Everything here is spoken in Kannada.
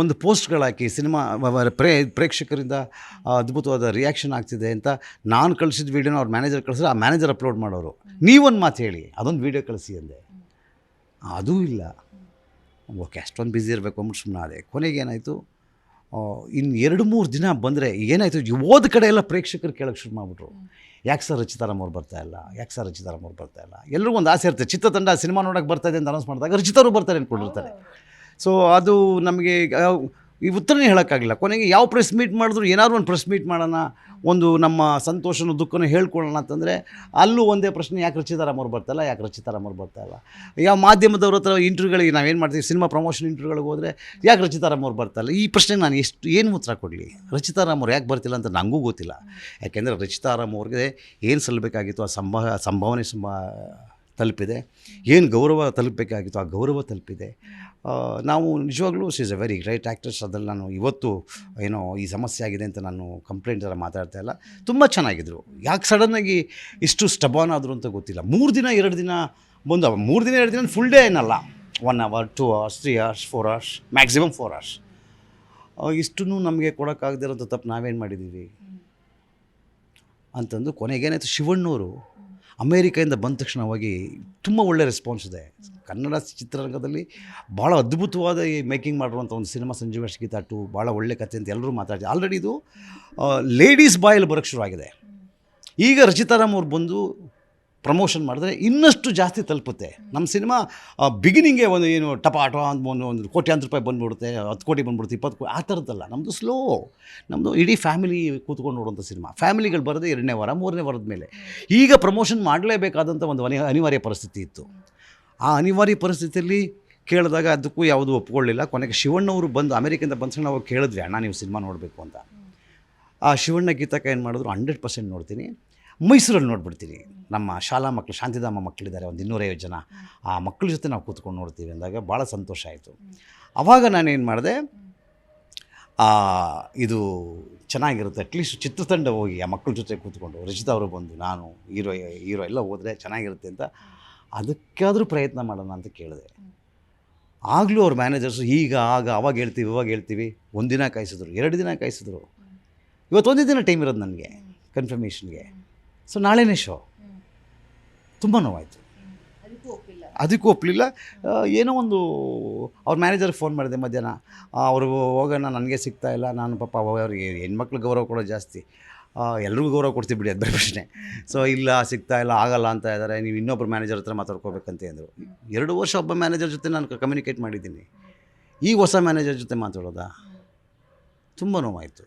ಒಂದು ಪೋಸ್ಟ್ಗಳಾಕಿ ಸಿನಿಮಾ ಪ್ರೇ, ಪ್ರೇಕ್ಷಕರಿಂದ ಅದ್ಭುತವಾದ ರಿಯಾಕ್ಷನ್ ಆಗ್ತಿದೆ ಅಂತ ನಾನು ಕಳಿಸಿದ ವೀಡಿಯೋನ ಅವ್ರ ಮ್ಯಾನೇಜರ್ ಕಳಿಸಿದ್ರೆ ಆ ಮ್ಯಾನೇಜರ್ ಅಪ್ಲೋಡ್ ಮಾಡೋರು. ನೀವೊಂದು ಮಾತು ಹೇಳಿ, ಅದೊಂದು ವೀಡಿಯೋ ಕಳಿಸಿ ಅಂದೆ. ಅದೂ ಇಲ್ಲ. ಓಕೆ, ಅಷ್ಟೊಂದು ಬ್ಯುಸಿ ಇರಬೇಕು ಅಂದ್ಬಿಟ್ಟು ಸುಮ್ಮನೆ ಅದೇ ಕೊನೆಗೆ ಏನಾಯಿತು? ಇನ್ನು ಎರಡು ಮೂರು ದಿನ ಬಂದರೆ ಏನಾಯಿತು? ಓದ ಕಡೆ ಎಲ್ಲ ಪ್ರೇಕ್ಷಕರು ಕೇಳೋಕ್ಕೆ ಶುರು ಮಾಡಿಬಿಟ್ರು. ಯಾಕೆ ಸರ್ ರಚಿತಾರಾಮ್ ಅವ್ರು ಬರ್ತಾ ಇಲ್ಲ? ಯಾಕೆ ಸರ್ ರಚಿತಾರಾಮ್ ಅವ್ರು ಬರ್ತಾ ಇಲ್ಲ? ಎಲ್ಲರಿಗೂ ಒಂದು ಆಸೆ ಇರುತ್ತೆ. ಚಿತ್ರತಂಡ ಸಿನಿಮಾ ನೋಡೋಕೆ ಬರ್ತಾ ಇದೆ ಅಂತ ಅನೌನ್ಸ್ ಮಾಡಿದಾಗ ರಚಿತಾರು ಬರ್ತಾರೆ ಅಂದ್ಕೊಂಡಿರ್ತಾರೆ ಸೊ ಅದು ನಮಗೆ ಈ ಉತ್ತರನೇ ಹೇಳೋಕ್ಕಾಗಲಿಲ್ಲ ಕೊನೆಗೆ ಯಾವ ಪ್ರೆಸ್ ಮೀಟ್ ಮಾಡಿದ್ರು ಏನಾದ್ರು ಒಂದು ಪ್ರೆಸ್ ಮೀಟ್ ಮಾಡೋಣ, ಒಂದು ನಮ್ಮ ಸಂತೋಷನ ದುಃಖನೂ ಹೇಳ್ಕೊಳ್ಳೋಣ ಅಂತಂದರೆ, ಅಲ್ಲೂ ಒಂದೇ ಪ್ರಶ್ನೆ, ಯಾಕೆ ರಚಿತಾರಾಮ್ ಅವ್ರು ಬರ್ತಾಯಿಲ್ಲ ಯಾಕೆ ರಚಿತಾರಾಮ್ ಅವ್ರು ಬರ್ತಾ ಇಲ್ಲ? ಯಾವ ಮಾಧ್ಯಮದವ್ರ ಹತ್ರ ಇಂಟರ್ವ್ಯೂಗಳಿಗೆ ನಾವೇನು ಮಾಡ್ತೀವಿ ಸಿನಿಮಾ ಪ್ರಮೋಷನ್ ಇಂಟರ್ವ್ಯೂಗಳಿಗೆ ಹೋದರೆ ಯಾಕೆ ರಚಿತಾರಾಮ್ ಅವ್ರು ಬರ್ತಾ ಇಲ್ಲ? ಈ ಪ್ರಶ್ನೆಗೆ ನಾನು ಎಷ್ಟು, ಏನು ಉತ್ತರ ಕೊಡಲಿ? ರಚಿತಾರಾಮ್ ಅವ್ರು ಯಾಕೆ ಬರ್ತಿಲ್ಲ ಅಂತ ನನಗೂ ಗೊತ್ತಿಲ್ಲ. ಯಾಕೆಂದರೆ ರಚಿತಾರಾಮ್ ಅವ್ರಿಗೆ ಏನು ಸಲ್ಲಬೇಕಾಗಿತ್ತು ಆ ಸಂಭವ ಸಂಭಾವನೆ, ಸಂಭ ತಲುಪಿದೆ. ಏನು ಗೌರವ ತಲುಪಬೇಕಾಗಿತ್ತು, ಆ ಗೌರವ ತಲುಪಿದೆ. ನಾವು ನಿಜವಾಗ್ಲೂ she is a very great actress ಅದ್ರಲ್ಲಿ ನಾನು ಇವತ್ತು, ಏನೋ ಈ ಸಮಸ್ಯೆ ಆಗಿದೆ ಅಂತ ನಾನು ಕಂಪ್ಲೇಂಟ್ ಎಲ್ಲ ಮಾತಾಡ್ತಾ ಇಲ್ಲ. ತುಂಬ ಚೆನ್ನಾಗಿದ್ರು. ಯಾಕೆ ಸಡನ್ನಾಗಿ ಇಷ್ಟು ಸ್ಟಬಾನ್ ಆದರು ಅಂತ ಗೊತ್ತಿಲ್ಲ. ಮೂರು ದಿನ, ಎರಡು ದಿನ ಬಂದು, ಮೂರು ದಿನ, ಎರಡು ದಿನ ಫುಲ್ ಡೇ ಏನಲ್ಲ. One hour two hours three hours four hours maximum four hours ಇಷ್ಟನ್ನು ನಮಗೆ ಕೊಡೋಕ್ಕಾಗದಿರೋಂಥ ತಪ್ಪು ನಾವೇನು ಮಾಡಿದ್ದೀವಿ ಅಂತಂದು ಕೊನೆಗೇನಾಯಿತು, ಶಿವಣ್ಣವರು ಅಮೇರಿಕೆಯಿಂದ ಬಂದ ತಕ್ಷಣವಾಗಿ ತುಂಬ ಒಳ್ಳೆ ರೆಸ್ಪಾನ್ಸ್ ಇದೆ. ಕನ್ನಡ ಚಿತ್ರರಂಗದಲ್ಲಿ ಭಾಳ ಅದ್ಭುತವಾದ ಈ ಮೇಕಿಂಗ್ ಮಾಡಿರುವಂಥ ಒಂದು ಸಿನಿಮಾ ಸಂಜೀವ ಗೀತಾ ಟು ಭಾಳ ಒಳ್ಳೆ ಕಥೆ ಅಂತ ಎಲ್ಲರೂ ಮಾತಾಡ್ತಾರೆ ಆಲ್ರೆಡಿ ಇದು ಲೇಡೀಸ್ ಬಾಯಲ್ಲಿ ಬರೋಕ್ಕೆ ಶುರುವಾಗಿದೆ ಈಗ ರಚಿತಾರಾಮ್ ಅವ್ರು ಬಂದು ಪ್ರಮೋಷನ್ ಮಾಡಿದ್ರೆ ಇನ್ನಷ್ಟು ಜಾಸ್ತಿ ತಲುಪುತ್ತೆ. ನಮ್ಮ ಸಿನಿಮಾ ಬಿಗಿನಿಂಗೇ ಒಂದು ಏನು ಟಪಾಟೋ ಅಂತ ಒಂದು ಒಂದು ಕೋಟ್ಯಾಂತರ ರೂಪಾಯಿ ಬಂದ್ಬಿಡುತ್ತೆ, ಹತ್ತು ಕೋಟಿ ಬಂದ್ಬಿಡುತ್ತೆ, ಇಪ್ಪತ್ತು ಕೋಟಿ ಆ ಥರದ್ದಲ್ಲ. ನಮ್ಮದು ಸ್ಲೋ ನಮ್ಮದು ಇಡೀ ಫ್ಯಾಮಿಲಿ ಕೂತ್ಕೊಂಡು ನೋಡುವಂಥ ಸಿನಿಮಾ. ಫ್ಯಾಮಿಲಿಗಳು ಬರೋದೇ ಎರಡನೇ ವಾರ, ಮೂರನೇ ವಾರದ ಮೇಲೆ. ಈಗ ಪ್ರಮೋಷನ್ ಮಾಡಲೇಬೇಕಾದಂಥ ಒಂದು ಅನಿ ಅನಿವಾರ್ಯ ಪರಿಸ್ಥಿತಿ ಇತ್ತು. ಆ ಅನಿವಾರ್ಯ ಪರಿಸ್ಥಿತಿಯಲ್ಲಿ ಕೇಳಿದಾಗ ಅದಕ್ಕೂ ಯಾವುದೂ ಒಪ್ಕೊಳ್ಳಿಲ್ಲ. ಕೊನೆಗೆ ಶಿವಣ್ಣವರು ಬಂದು ಅಮೆರಿಕಿಂದ ಬಂದ ನಾವು ಕೇಳಿದ್ವಿ, ಅಣ್ಣ, ನೀವು ಸಿನಿಮಾ ನೋಡಬೇಕು ಅಂತ. ಆ ಶಿವಣ್ಣ ಗೀತಕ್ಕೆ ಏನು ಮಾಡಿದ್ರು ಹಂಡ್ರೆಡ್ ಪರ್ಸೆಂಟ್ ನೋಡ್ತೀನಿ. ಮೈಸೂರಲ್ಲಿ ನೋಡ್ಬಿಡ್ತೀನಿ ನಮ್ಮ ಶಾಲಾ ಮಕ್ಕಳು ಶಾಂತಿಧಾಮ ಮಕ್ಕಳಿದ್ದಾರೆ ಒಂದು ಇನ್ನೂರೈವತ್ತು ಜನ. ಆ ಮಕ್ಕಳ ಜೊತೆ ನಾವು ಕೂತ್ಕೊಂಡು ನೋಡ್ತೀವಿ ಅಂದಾಗ ಭಾಳ ಸಂತೋಷ ಆಯಿತು. ಆವಾಗ ನಾನೇನು ಮಾಡಿದೆ ಇದು ಚೆನ್ನಾಗಿರುತ್ತೆ. ಅಟ್ಲೀಸ್ಟ್ ಚಿತ್ರತಂಡ ಹೋಗಿ ಆ ಮಕ್ಕಳ ಜೊತೆ ಕೂತ್ಕೊಂಡು, ರಚಿತ ಅವರು ಬಂದು, ನಾನು, ಹೀರೋ ಹೀರೋ ಎಲ್ಲ ಹೋದರೆ ಚೆನ್ನಾಗಿರುತ್ತೆ ಅಂತ ಅದಕ್ಕಾದರೂ ಪ್ರಯತ್ನ ಮಾಡೋಣ ಅಂತ ಕೇಳಿದೆ. ಆಗಲೂ ಅವ್ರ ಮ್ಯಾನೇಜರ್ಸು ಈಗ, ಆಗ, ಅವಾಗ ಹೇಳ್ತೀವಿ, ಇವಾಗ ಹೇಳ್ತೀವಿ. ಒಂದಿನ ಕಾಯಿಸಿದ್ರು, ಎರಡು ದಿನ ಕಾಯಿಸಿದ್ರು. ಇವತ್ತು ದಿನ ಟೈಮ್ ಇರೋದು ನನಗೆ ಕನ್ಫರ್ಮೇಷನ್ಗೆ ಸೊ ನಾಳೆನೇ ಶೋ ತುಂಬ ನೋವಾಯಿತು. ಅದಕ್ಕೂ ಒಪ್ಪಿಲ್ಲ ಅದಕ್ಕೂ ಒಪ್ಪಲಿಲ್ಲ ಏನೋ ಒಂದು, ಅವ್ರ ಮ್ಯಾನೇಜರ್ಗೆ ಫೋನ್ ಮಾಡಿದೆ ಮಧ್ಯಾಹ್ನ. ಅವರು ಹೋಗೋಣ, ನನಗೆ ಸಿಗ್ತಾ ಇಲ್ಲ. ನಾನು ಪಾಪ ಅವ್ರಿಗೆ ಹೆಣ್ಮಕ್ಳು ಗೌರವ ಕೊಡೋದು ಜಾಸ್ತಿ. ಎಲ್ರಿಗೂ ಗೌರವ ಕೊಡ್ತೀವಿ ಬಿಡಿ ಅದು ಪ್ರಶ್ನೆ. ಸೊ ಇಲ್ಲ, ಸಿಗ್ತಾ ಇಲ್ಲ, ಆಗಲ್ಲ ಅಂತ ಇದ್ದಾರೆ ನೀವು ಇನ್ನೊಬ್ಬರು ಮ್ಯಾನೇಜರ್ ಹತ್ರ ಮಾತಾಡ್ಕೋಬೇಕಂತ ಅಂದರು. ಎರಡು ವರ್ಷ ಒಬ್ಬ ಮ್ಯಾನೇಜರ್ ಜೊತೆ ನಾನು ಕಮ್ಯುನಿಕೇಟ್ ಮಾಡಿದ್ದೀನಿ. ಈ ಹೊಸ ಮ್ಯಾನೇಜರ್ ಜೊತೆ ಮಾತಾಡೋದಾ? ತುಂಬ ನೋವಾಯಿತು.